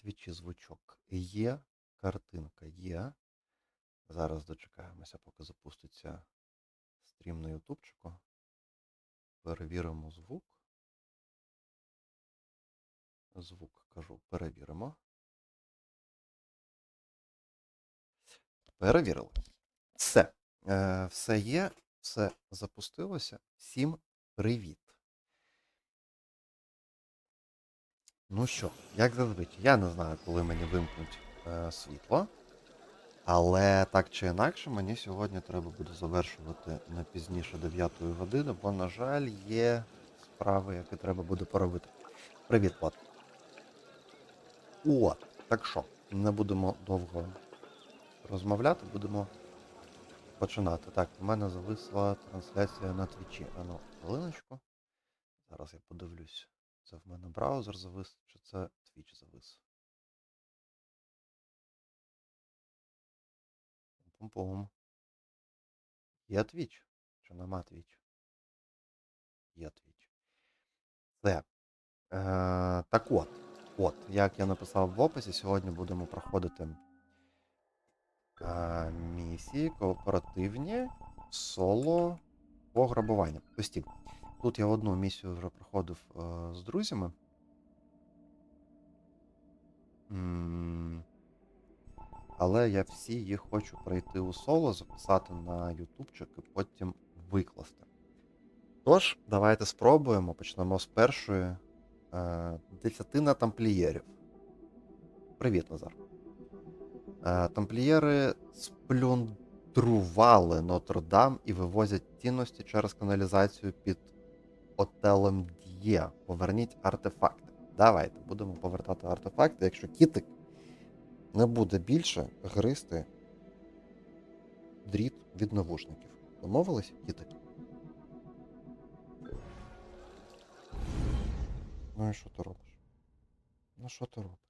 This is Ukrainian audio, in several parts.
твічі звучок є, картинка є. Зараз дочекаємося, поки запуститься стрім на ютубчику. Перевіримо звук. Звук кажу, перевіримо. Перевірили. Все. Е, все є, все запустилося. Всім привіт. Ну що, як зазвичай, я не знаю, коли мені вимкнуть е, світло. Але так чи інакше, мені сьогодні треба буде завершувати не пізніше 9 години, бо, на жаль, є справи, які треба буде поробити. Привіт, Влад. О, так що, не будемо довго розмовляти, будемо починати. Так, у мене зависла трансляція на твічі. Ану, хвилиночку. Зараз я подивлюсь. Це в мене браузер завис, чи це твіч завис. Пум-пум. Є твіч? Чи нема твіч? Є твіч. Це. Е, так от. От, як я написав в описі, сьогодні будемо проходити е, місії кооперативні соло пограбування. Постій. Тут я одну місію вже проходив е, з друзями. Але я всі їх хочу пройти у соло, записати на ютубчик і потім викласти. Тож, давайте спробуємо. Почнемо з першої е, десятина тамплієрів. Привіт, Назар. Е, тамплієри сплюндрували Нотр-Дам і вивозять цінності через каналізацію під Отелем Д'є. Поверніть артефакти. Давайте будемо повертати артефакти, якщо кітик не буде більше гризти дріт від навушників. Домовились, кітик? Ну і що ти робиш? Ну що ти робиш?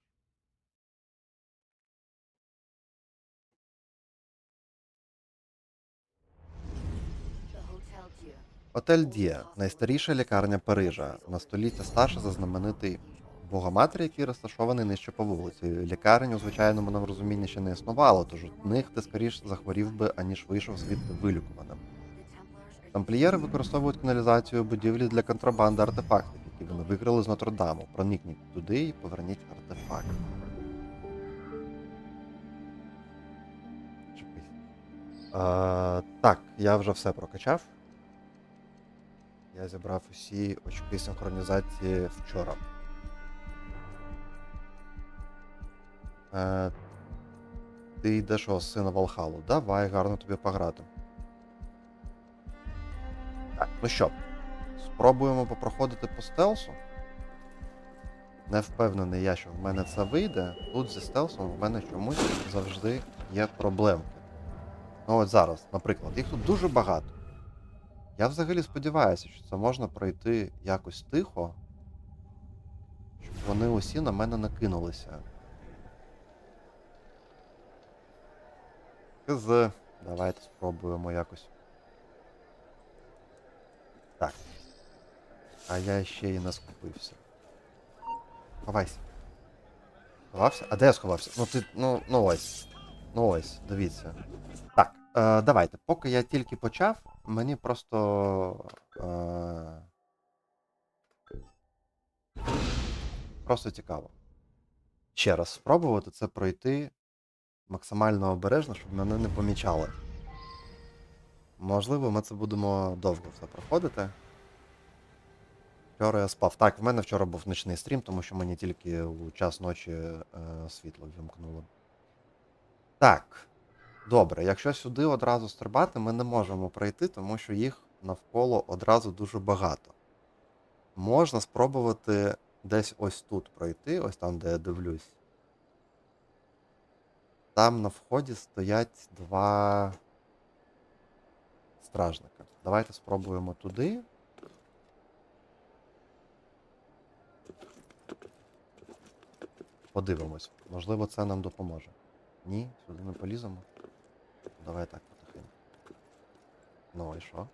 Отель Дія найстаріша лікарня Парижа. На століття старша за знаменитий Богоматір, який розташований нижче по вулиці. Лікарень у звичайному нам розумінні ще не існувало, тож у них ти скоріш захворів би, аніж вийшов звідти вилікуваним. Тамплієри використовують каналізацію будівлі для контрабанди артефактів, які вони викрили з Нотр-Даму. Проникніть туди і поверніть артефакт. А, так, я вже все прокачав. Я зібрав усі очки синхронізації вчора. Е, ти йдеш у сина Валхалу. Давай, гарно тобі пограти. Так, ну що, спробуємо попроходити по стелсу. Не впевнений я, що в мене це вийде. Тут зі стелсом в мене чомусь завжди є проблемки. Ну от зараз, наприклад, їх тут дуже багато. Я взагалі сподіваюся, що це можна пройти якось тихо, щоб вони усі на мене накинулися. З. Давайте спробуємо якось. Так. А я ще й не скупився. Ховайся. Сховався? А де я сховався? Ну ти. Ну, ну ось. Ну ось, дивіться. Так, е, давайте. Поки я тільки почав, мені просто. Е, просто цікаво. Ще раз спробувати це пройти максимально обережно, щоб мене не помічали. Можливо, ми це будемо довго все проходити. Вчора я спав. Так, в мене вчора був нічний стрім, тому що мені тільки у час ночі е, світло вімкнуло. Так. Добре, якщо сюди одразу стрибати, ми не можемо пройти, тому що їх навколо одразу дуже багато. Можна спробувати десь ось тут пройти, ось там, де я дивлюсь. Там на вході стоять два стражника. Давайте спробуємо туди. Подивимось. Можливо, це нам допоможе. Ні, сюди не поліземо. Давай так потихеньку. Ну і що?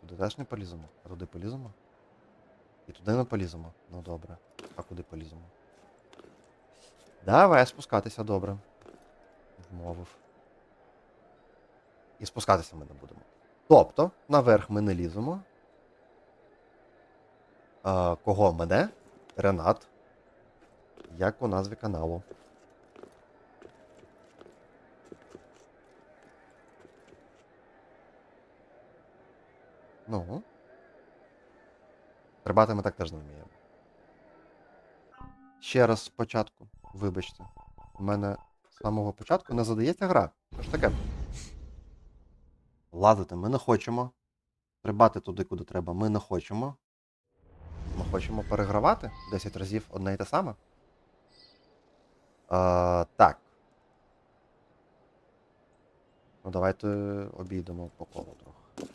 Сюди теж не поліземо. А туди поліземо? І туди не поліземо. Ну добре. А куди поліземо? Давай спускатися добре. Вмовив. І спускатися ми не будемо. Тобто, наверх ми не ліземо. А, кого мене? Ренат. Як у назві каналу. Ну. Стрибати ми так теж не вміємо. Ще раз спочатку. Вибачте. У мене з самого початку не задається гра. Що ж таке? Лазити ми не хочемо. Стрибати туди, куди треба, ми не хочемо. Ми хочемо перегравати 10 разів одне і те саме. А, так. Ну, давайте обійдемо по колу трохи.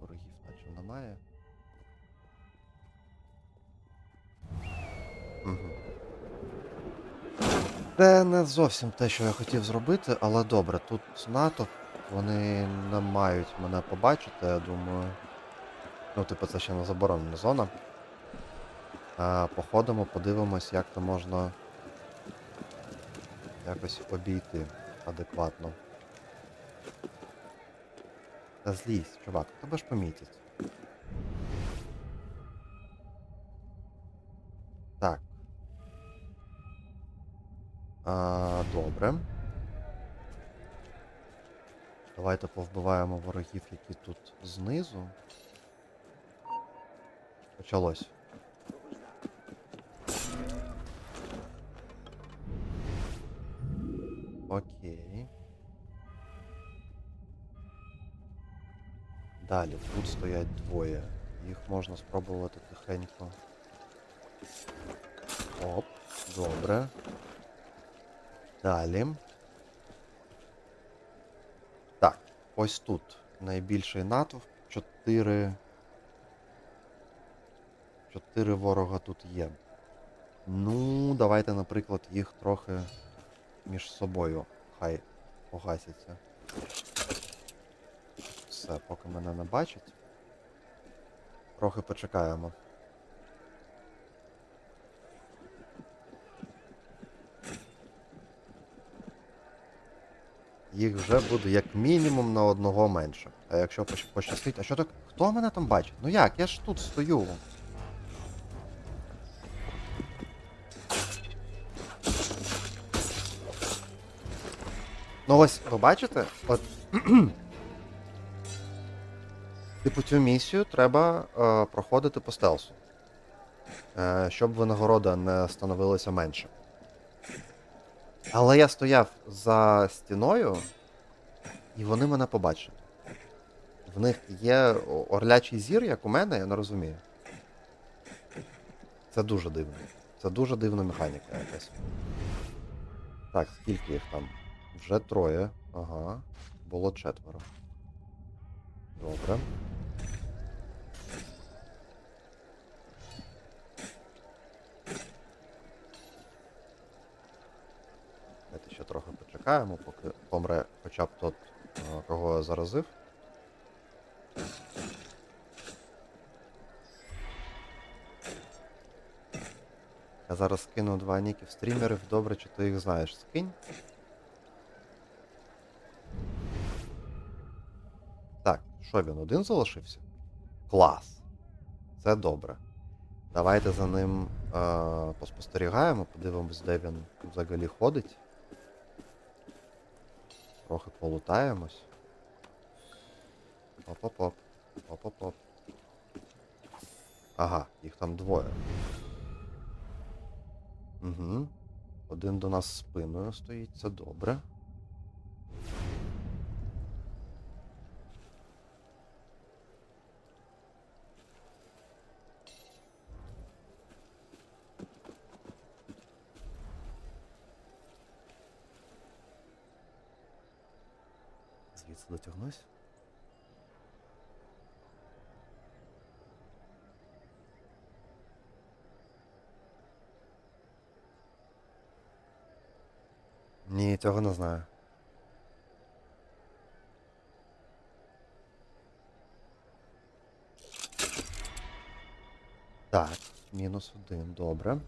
Ворогів наче немає. Це не зовсім те, що я хотів зробити, але добре, тут натовп, вони не мають мене побачити, я думаю. Ну, типу, це ще не заборонена зона. А, походимо, подивимось, як це можна якось обійти адекватно. Та злізь, чувак, тебе ж помітять. Добре. Давайте повбиваємо ворогів, які тут знизу. Почалось. Окей. Далі, тут стоять двоє. Їх можна спробувати тихенько. Оп, добре. Далі. Так, ось тут найбільший натовп. Чотири. Чотири ворога тут є. Ну, давайте, наприклад, їх трохи між собою хай погасяться. Все, поки мене не бачать. Трохи почекаємо. Їх вже буде як мінімум на одного менше. А якщо пощастить. А що так? Хто мене там бачить? Ну як? Я ж тут стою. Ну ось, ви бачите? От. Типу цю місію треба е, проходити по стелсу. Е, щоб винагорода не становилася менше. Але я стояв за стіною, і вони мене побачили. В них є орлячий зір, як у мене, я не розумію. Це дуже дивно. Це дуже дивна механіка якась. Так, скільки їх там? Вже троє. Ага. Було четверо. Добре. Трохи почекаємо, поки помре хоча б тот, е, кого я заразив. Я зараз скину два ніків стрімерів, добре, чи ти їх знаєш. Скинь. Так, що він один залишився? Клас. Це добре. Давайте за ним е, поспостерігаємо, подивимось, де він взагалі ходить. Трохи полутаємось. Оп-оп-оп. Оп-оп-оп. Ага, їх там двоє. Угу. Один до нас спиною стоїть, це добре. Ні, цього не знаю. Так, мінус один, добре.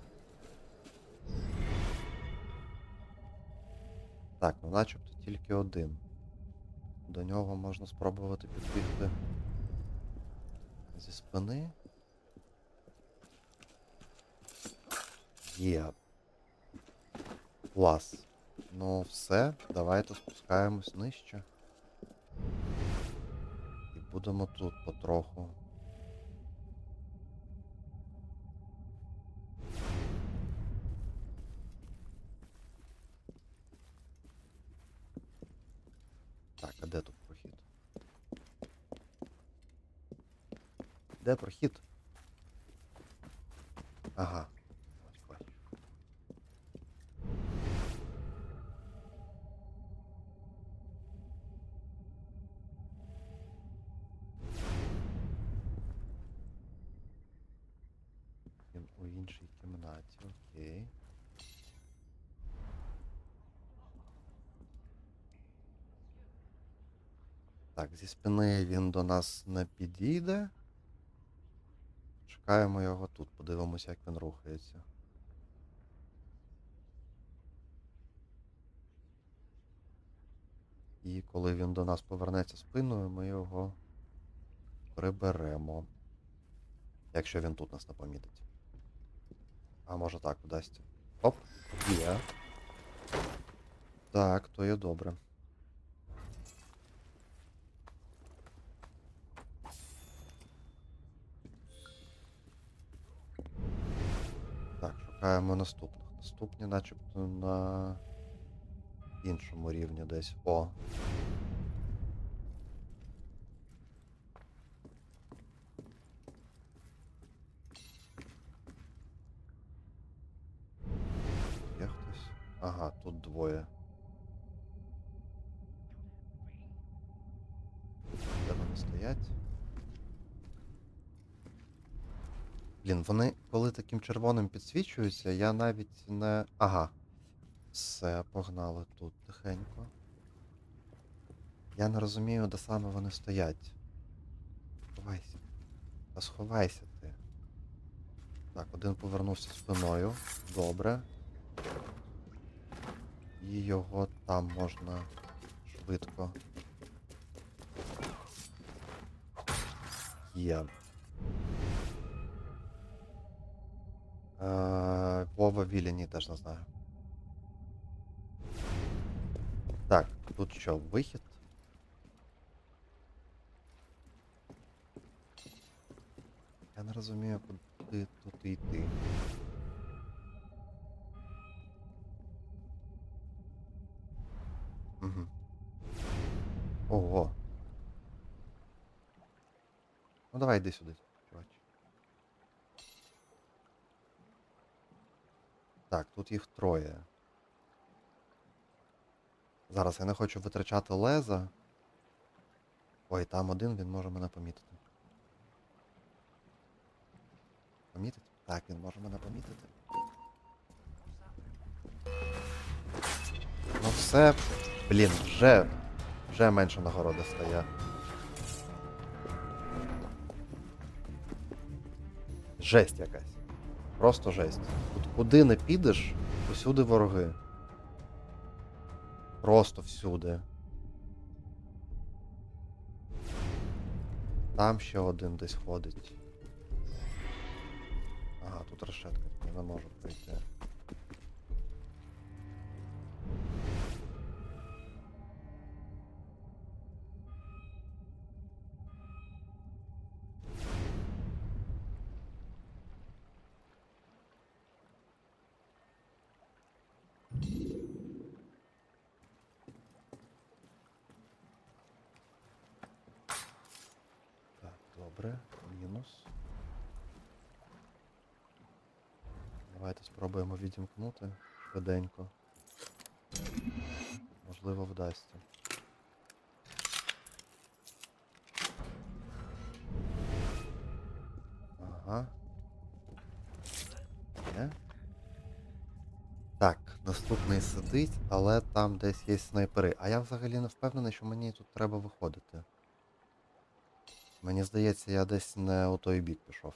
Так, ну начебто тільки один. До нього можна спробувати підбігти зі спини. Є. Клас. Ну все, давайте спускаємось нижче. І будемо тут потроху. Так, а де тут прохід? Де прохід? Ага. Так, зі спини він до нас не підійде. Чекаємо його тут, подивимося, як він рухається. І коли він до нас повернеться спиною, ми його приберемо. Якщо він тут нас не помітить. А може так вдасться. Оп, є. Так, то є добре. Так, шукаємо наступних. Наступні, начебто, на іншому рівні десь. О. Є хтось? Ага, тут двоє. Де вони стоять? Блін, вони коли таким червоним підсвічуються, я навіть не. Ага. Все, погнали тут тихенько. Я не розумію, де саме вони стоять. Сховайся. Та сховайся ти. Так, один повернувся спиною. Добре. І його там можна швидко. Є. Вова Віліні теж не знаю. Так, тут що, вихід? Я не розумію, куди тут йти. Угу. Ого. Ну давай йди сюди, Так, тут їх троє. Зараз я не хочу витрачати леза. Ой, там один, він може мене помітити. Помітить? Так, він може мене помітити. Ну все. Блін, вже. Вже менше нагороди стає. Жесть якась. Просто жесть. Тут куди не підеш, усюди вороги. Просто всюди. Там ще один десь ходить. Ага, тут решетка, я не можу пройти. Добре, мінус. Давайте спробуємо відімкнути швиденько. Можливо, вдасться. Ага. Є? Так, наступний сидить, але там десь є снайпери. А я взагалі не впевнений, що мені тут треба виходити. Мені здається, я десь не у той бік пішов.